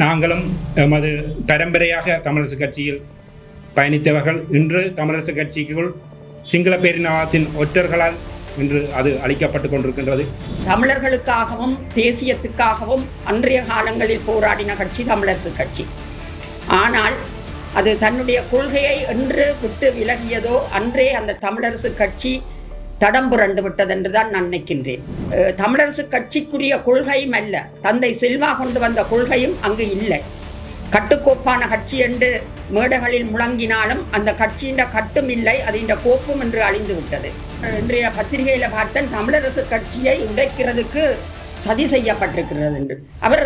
நாங்களும் எமது பரம்பரையாக தமிழரசு கட்சியில் பயணித்தவர்கள் இன்று தமிழரசு கட்சிக்குள் சிங்கள பேரினவாதத்தின் ஒற்றர்களால் இன்று அது அளிக்கப்பட்டு கொண்டிருக்கின்றது. தமிழர்களுக்காகவும் தேசியத்துக்காகவும் அன்றைய காலங்களில் போராடின கட்சி தமிழரசு கட்சி. ஆனால் அது தன்னுடைய கொள்கையை என்று விட்டு விலகியதோ அன்றே அந்த தமிழரசு கட்சி தடம் புரண்டு விட்டதென்று தான் நான் நினைக்கின்றேன். தமிழரசு கட்சிக்குரிய கொள்கையும் அல்ல. தந்தை செல்வா கொண்டு வந்த கொள்கையும் அங்கு இல்லை. கட்டுக்கோப்பான கட்சி என்று மேடைகளில் முழங்கினாலும் அந்த கட்சியின் கட்டும் இல்லை அதின் கோப்பும் என்று அழிந்து விட்டது. இன்றைய பத்திரிகையில் பார்த்தேன் தமிழரசு கட்சியை உடைக்கிறதுக்கு சதி செய்யப்பட்டிருக்கிறது என்று. அவர்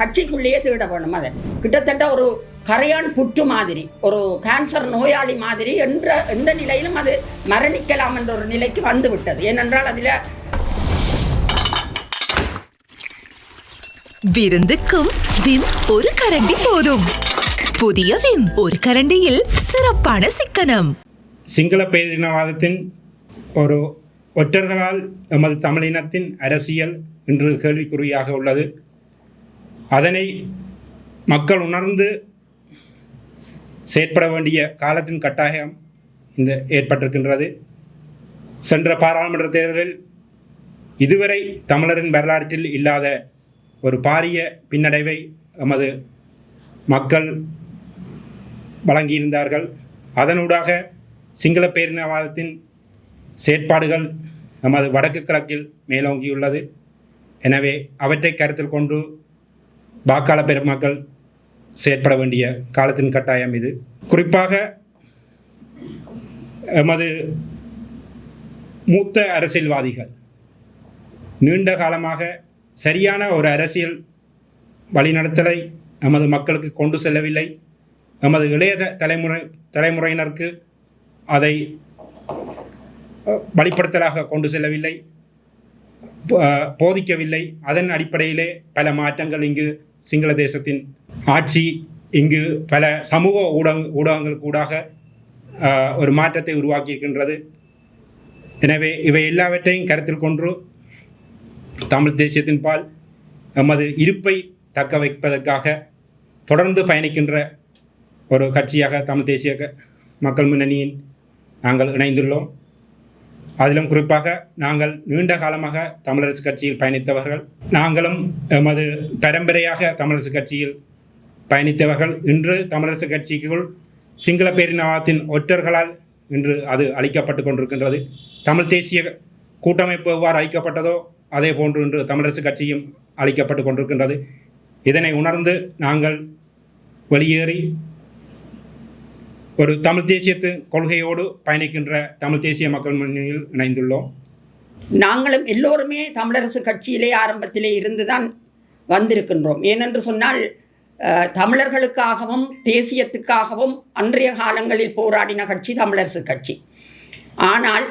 கட்சிக்குள்ளேயே தேட வேணும் அதை. கிட்டத்தட்ட ஒரு கரையான் புற்று மாதிரி ஒரு கேன்சர் நோயாளி மாதிரி என்ற எந்த நிலையிலும் அது மரணிக்கலாம் என்ற ஒரு நிலைக்கு வந்து விட்டது. ஏனென்றால் அதில் விருந்துக்கும் விம் ஒரு கரண்டி போதும். புதிய விம் ஒரு கரண்டியில் சிறப்பான சிக்கனம். சிங்கள பேரினவாதத்தின் ஒரு ஒற்றர்களால் எமது தமிழினத்தின் அரசியல் இன்று கேள்விக்குறியாக உள்ளது. அதனை மக்கள் உணர்ந்து செயற்பட வேண்டிய காலத்தின் கட்டாயம் இந்த ஏற்பட்டிருக்கின்றது. சென்ற பாராளுமன்ற தேர்தலில் இதுவரை தமிழரின் வரலாற்றில் இல்லாத ஒரு பாரிய பின்னடைவை எமது மக்கள் வழங்கியிருந்தார்கள். அதனூடாக சிங்கள பேரினவாதத்தின் செயற்பாடுகள் நமது வடக்கு கிழக்கில் மேலோங்கியுள்ளது. எனவே அவற்றை கருத்தில் கொண்டு வாக்காள பெருமக்கள் செயற்பட வேண்டிய காலத்தின் கட்டாயம் இது. குறிப்பாக எமது மூத்த அரசியல்வாதிகள் நீண்ட காலமாக சரியான ஒரு அரசியல் வழிநடத்தலை நமது மக்களுக்கு கொண்டு செல்லவில்லை. எமது இளைய தலைமுறை தலைமுறையினருக்கு அதை வழிப்படுத்தலாக கொண்டு செல்லவில்லை. போதிக்கவில்லை. அதன் அடிப்படையிலே பல மாற்றங்கள் இங்கு சிங்கள தேசத்தின் ஆட்சி இங்கு பல சமூக ஊடக ஊடகங்களுக்கு ஊடாக ஒரு மாற்றத்தை உருவாக்கியிருக்கின்றது. எனவே இவை எல்லாவற்றையும் கருத்தில் கொண்டு தமிழ் தேசியத்தின் பால் எமது இருப்பை தக்க வைப்பதற்காக தொடர்ந்து பயணிக்கின்ற ஒரு கட்சியாக தமிழ் தேசிய க- மக்கள் முன்னணியின் நாங்கள் இணைந்துள்ளோம். அதிலும் குறிப்பாக நாங்கள் நீண்ட காலமாக தமிழரசு கட்சியில் பயணித்தவர்கள். நாங்களும் எமது பரம்பரையாக தமிழரசு கட்சியில் பயணித்தவர்கள் இன்று தமிழரசு கட்சிக்குள் சிங்கள பேரினவாதத்தின் ஒற்றர்களால் இன்று அது அளிக்கப்பட்டு கொண்டிருக்கின்றது. தமிழ் தேசிய கூட்டமைப்பு எவ்வாறு அளிக்கப்பட்டதோ அதே போன்று இன்று தமிழரசு கட்சியும் அளிக்கப்பட்டு கொண்டிருக்கின்றது. இதனை உணர்ந்து நாங்கள் வெளியேறி ஒரு தமிழ் தேசியத்து கொள்கையோடு பயணிக்கின்ற தமிழ் தேசிய மக்கள் முன்னணியில் இணைந்துள்ளோம். நாங்களும் எல்லோருமே தமிழரசு கட்சியிலே ஆரம்பத்திலே இருந்துதான் வந்திருக்கின்றோம். ஏனென்று சொன்னால் தமிழர்களுக்காகவும் தேசியத்துக்காகவும் அன்றைய காலங்களில் போராடின கட்சி தமிழரசு கட்சி. ஆனால்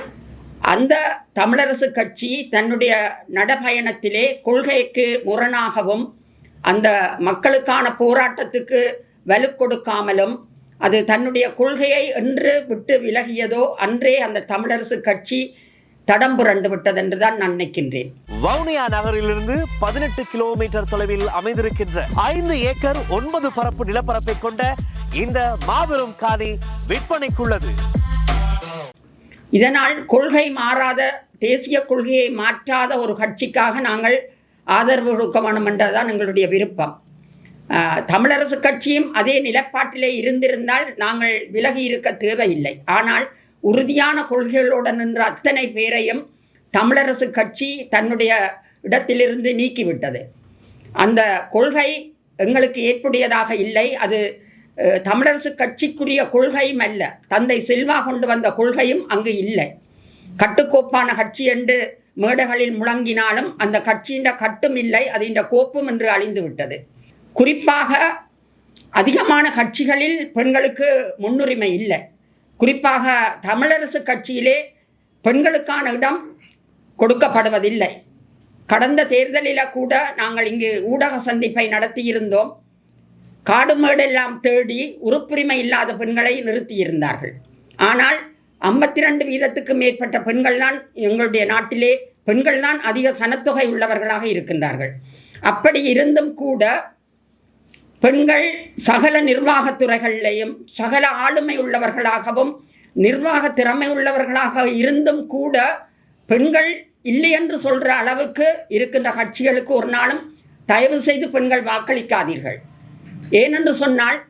அந்த தமிழரசு கட்சி தன்னுடைய நடபயணத்திலே கொள்கைக்கு முரணாகவும் அந்த மக்களுக்கான போராட்டத்துக்கு வலு கொடுக்காமலும் அது தன்னுடைய கொள்கையை என்று விட்டு விலகியதோ அன்றே அந்த தமிழரசு கட்சி தடம் புரண்டு விட்டதென்று தான் நான் நினைக்கின்றேன். வவுனியா நகரிலிருந்து பதினெட்டு கிலோமீட்டர் தொலைவில் அமைந்திருக்கின்ற ஐந்து ஏக்கர் ஒன்பது பரப்பு நிலப்பரப்பை கொண்ட இந்த மாபெரும் காணி விற்பனைக்குள்ளது. இதனால் கொள்கை மாறாத தேசிய கொள்கையை மாற்றாத ஒரு கட்சிக்காக நாங்கள் ஆதரவு கொடுக்க வேண்டும் என்றதுதான் எங்களுடைய விருப்பம். தமிழரசு கட்சியும் அதே நிலப்பாட்டிலே இருந்திருந்தால் நாங்கள் விலகி இருக்க தேவையில்லை. ஆனால் உறுதியான கொள்கைகளோடு நின்ற அத்தனை பேரையும் தமிழரசு கட்சி தன்னுடைய இடத்திலிருந்து நீக்கிவிட்டது. அந்த கொள்கை எங்களுக்கு ஏற்புடையதாக இல்லை. அது தமிழரசு கட்சிக்குரிய கொள்கையும் அல்ல. தந்தை செல்வா கொண்டு வந்த கொள்கையும் அங்கு இல்லை. கட்டுக்கோப்பான கட்சி என்று மேடைகளில் முழங்கினாலும் அந்த கட்சியின் கட்டும் இல்லை அதின் கோப்பும் என்று அழிந்து விட்டது குறிப்பாக அதிகமான கட்சிகளில் பெண்களுக்கு முன்னுரிமை இல்லை. குறிப்பாக தமிழரசு கட்சியிலே பெண்களுக்கான இடம் கொடுக்கப்படுவதில்லை. கடந்த தேர்தலில் கூட நாங்கள் இங்கு ஊடக சந்திப்பை நடத்தியிருந்தோம். காடு மேடெல்லாம் தேடி உறுப்புரிமை இல்லாத பெண்களை நிறுத்தியிருந்தார்கள். ஆனால் ஐம்பத்தி ரெண்டு வீதத்துக்கு மேற்பட்ட பெண்கள் தான் எங்களுடைய நாட்டிலே பெண்கள் தான் அதிக சனத்தொகை உள்ளவர்களாக இருக்கின்றார்கள். அப்படி இருந்தும் கூட பெண்கள் சகல நிர்வாகத் துறைகளிலேயும் சகல ஆளுமை உள்ளவர்களாகவும் நிர்வாக திறமை உள்ளவர்களாக இருந்தும் கூட பெண்கள் இல்லை என்று சொல்கிற அளவுக்கு இருக்கின்ற கட்சிகளுக்கு ஒரு நாளும் தயவு செய்து பெண்கள் வாக்களிக்காதீர்கள். ஏனென்று சொன்னால்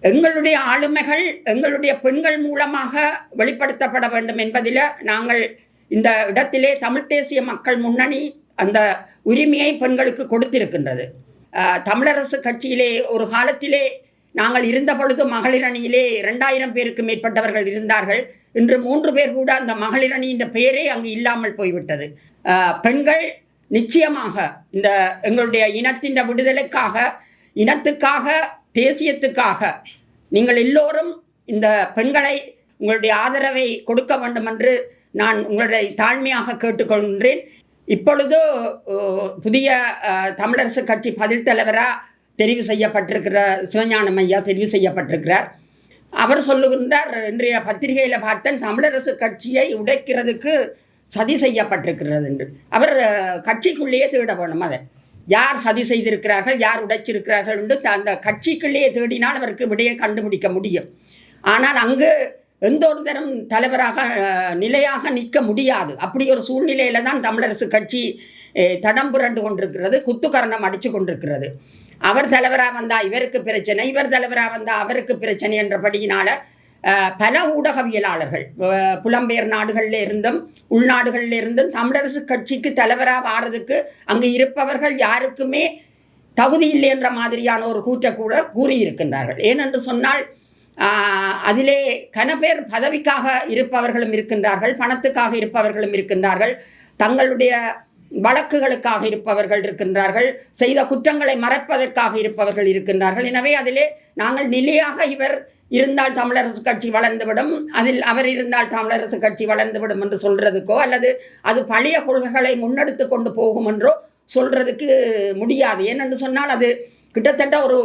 எங்களுடைய ஆளுமைகள் எங்களுடைய பெண்கள் மூலமாக வெளிப்படுத்தப்பட வேண்டும் என்பதில் நாங்கள் இந்த இடத்திலே தமிழ்த் தேசிய மக்கள் முன்னணி அந்த உரிமையை பெண்களுக்கு கொடுத்திருக்கின்றது. தமிழரசு கட்சியிலே ஒரு காலத்திலே நாங்கள் இருந்த பொழுது மகளிர் அணியிலே ரெண்டாயிரம் பேருக்கு மேற்பட்டவர்கள் இருந்தார்கள். இன்று மூன்று பேர் கூட அந்த மகளிர் அணியின் பெயரே அங்கு இல்லாமல் போய்விட்டது. பெண்கள் நிச்சயமாக இந்த எங்களுடைய இனத்தின் விடுதலைக்காக இனத்துக்காக தேசியத்துக்காக நீங்கள் எல்லோரும் இந்த பெண்களை உங்களுடைய ஆதரவை கொடுக்க வேண்டும் என்று நான் உங்களுடைய தாழ்மையாக கேட்டுக்கொள்கின்றேன். இப்பொழுது புதிய தமிழரசு கட்சி பதில் தலைவராக தெரிவு செய்யப்பட்டிருக்கிற சிவஞானம் ஐயா தெரிவு செய்யப்பட்டிருக்கிறார். அவர் சொல்லுகின்றார் இன்றைய பத்திரிகையில் பார்த்தேன் தமிழரசு கட்சியை உடைக்கிறதுக்கு சதி செய்யப்பட்டிருக்கிறது என்று. அவர் கட்சிக்குள்ளேயே தேட வேணும் அதை. யார் சதி செய்திருக்கிறார்கள் யார் உடைச்சிருக்கிறார்கள் என்று த- அந்த கட்சிக்குள்ளேயே தேடினால் அவருக்கு விடையை கண்டுபிடிக்க முடியும். ஆனால் அங்கு எந்த ஒரு தரம் தலைவராக நிலையாக நிற்க முடியாது. அப்படி ஒரு சூழ்நிலையில தான் தமிழரசு கட்சி தடம் புரண்டு கொண்டிருக்கிறது குத்துக்கரணம் அடித்து கொண்டிருக்கிறது. அவர் தலைவராக வந்தால் இவருக்கு பிரச்சனை இவர் தலைவராக வந்தால் அவருக்கு பிரச்சனை என்றபடியினால் பல ஊடகவியலாளர்கள் புலம்பெயர் நாடுகளில் இருந்தும் உள்நாடுகளில் இருந்தும் தமிழரசு கட்சிக்கு தலைவராக வாரதுக்கு அங்கு இருப்பவர்கள் யாருக்குமே தகுதி இல்லை என்ற மாதிரியான ஒரு கூற்றை கூட கூறியிருக்கின்றார்கள். ஏனென்று சொன்னால் அதிலே கனபேர் பதவிக்காக இருப்பவர்களும் இருக்கின்றார்கள் பணத்துக்காக இருப்பவர்களும் இருக்கின்றார்கள் தங்களுடைய வழக்குகளுக்காக இருப்பவர்கள் இருக்கின்றார்கள் செய்த குற்றங்களை மறைப்பதற்காக இருப்பவர்கள் இருக்கின்றார்கள். எனவே அதிலே நாங்கள் நிலையாக இவர் இருந்தால் தமிழரசு கட்சி வளர்ந்துவிடும் அதில் அவர் இருந்தால் தமிழரசு கட்சி வளர்ந்துவிடும் என்று சொல்றதுக்கோ அல்லது அது பழைய கொள்கைகளை முன்னெடுத்து கொண்டு போகும் என்றோ சொல்றதுக்கு முடியாது. ஏனென்று சொன்னால் அது கிட்டத்தட்ட ஒரு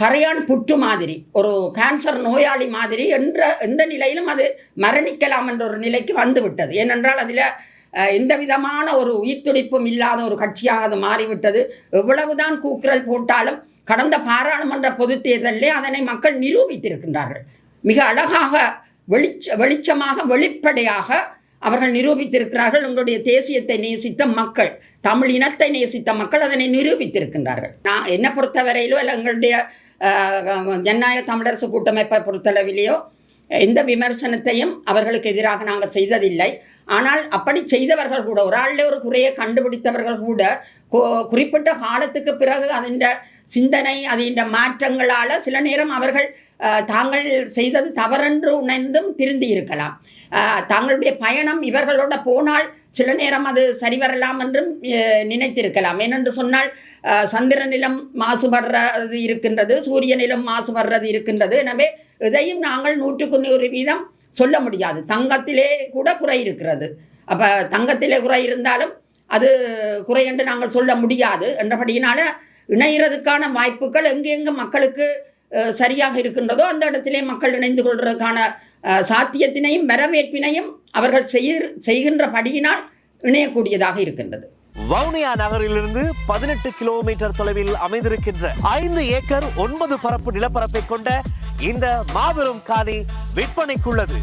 கரையான் புற்று மாதிரி ஒரு கேன்சர் நோயாளி மாதிரி என்ற எந்த நிலையிலும் அது மரணிக்கலாம் என்ற ஒரு நிலைக்கு வந்துவிட்டது. ஏனென்றால் அதில் எந்த விதமான ஒரு உயிர்த்துடிப்பும் இல்லாத ஒரு கட்சியாக அது மாறிவிட்டது. எவ்வளவுதான் கூக்குரல் போட்டாலும் கடந்த பாராளுமன்ற பொதுத் தேர்தலிலே அதனை மக்கள் நிரூபித்திருக்கின்றார்கள். மிக அழகாக வெளிச்ச வெளிச்சமாக வெளிப்படையாக அவர்கள் நிரூபித்திருக்கிறார்கள் உங்களுடைய தேசியத்தை நேசித்த மக்கள். தமிழ் இனத்தை நேசித்த மக்கள் அதனை நிரூபித்திருக்கின்றார்கள். நான் என்னை பொறுத்தவரையிலோ இல்லை எங்களுடைய ஜனநாயக தமிழரசு கூட்டமைப்பை பொறுத்தளவிலேயோ எந்த விமர்சனத்தையும் அவர்களுக்கு எதிராக நாங்கள் செய்ததில்லை. ஆனால் அப்படி செய்தவர்கள் கூட ஒரு ஆளில் ஒரு குறையை கண்டுபிடித்தவர்கள் கூட குறிப்பிட்ட காலத்துக்கு பிறகு அதன் சிந்தனை அதின்ற மாற்றங்களால் சில நேரம் அவர்கள் தாங்கள் செய்தது தவறென்று உணர்ந்தும் திருந்தி இருக்கலாம். தங்களுடைய பயணம் இவர்களோட போனால் சில நேரம் அது சரிவரலாம் என்றும் நினைத்திருக்கலாம். ஏனென்று சொன்னால் சந்திரனிலும் மாசுபடுறது இருக்கின்றது சூரியனிலும் மாசுபடுறது இருக்கின்றது. எனவே இதையும் நாங்கள் நூற்றுக்கு நூறு வீதம் சொல்ல முடியாது. தங்கத்திலே கூட குறை இருக்கிறது. அப்போ தங்கத்திலே குறை இருந்தாலும் அது குறை என்று நாங்கள் சொல்ல முடியாது. என்றபடியினால இணைகிறதுக்கான வாய்ப்புகள் எங்கெங்கே மக்களுக்கு சரியாக இருக்கின்றதோ அந்த இடத்திலே மக்கள் இணைந்து கொள்வதற்கான சாத்தியத்தினையும் வரவேற்பினையும் அவர்கள் செய்ய செய்கின்றபடியினால் இணையக்கூடியதாக இருக்கின்றது. வவுனியா நகரிலிருந்து பதினெட்டு கிலோமீட்டர் தொலைவில் அமைந்திருக்கின்ற ஐந்து ஏக்கர் ஒன்பது பரப்பு நிலப்பரப்பை கொண்ட இந்த மாபெரும் காணி விற்பனைக்குள்ளது.